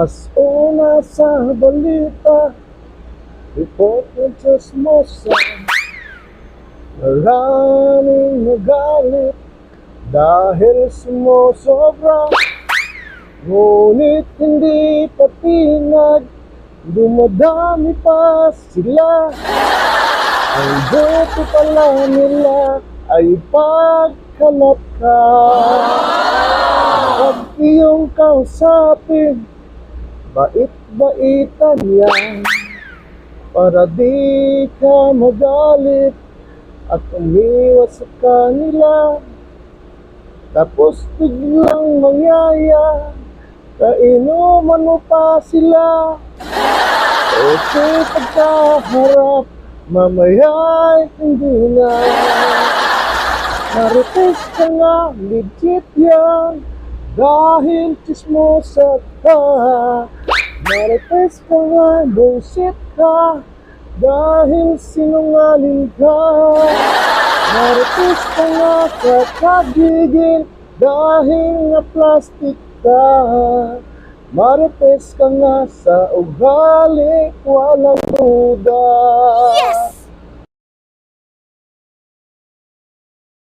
Mas una sa balita, report ng chismosa. Maraming nagalit dahil sumusobra. Ngunit hindi patinag, dumadami pa sila. Ang buti pala nila ay pagkalat ka. Huwag iyong kausapin, bait-baitan yan. Para di ka magalit at umiwas sa kanila. Tapos biglang mangyaya, kainuman mo pa sila. Ito pagkaharap, mamaya hindi na. Marites ka nga, legit yan. Dahil chismosa ka. Marites ka nga, bullshit ka. Dahil sinungaling ka. Marites ka nga, kakagigil. Dahil nga plastic ka. Marites ka nga sa ugali, walang duda. Yes!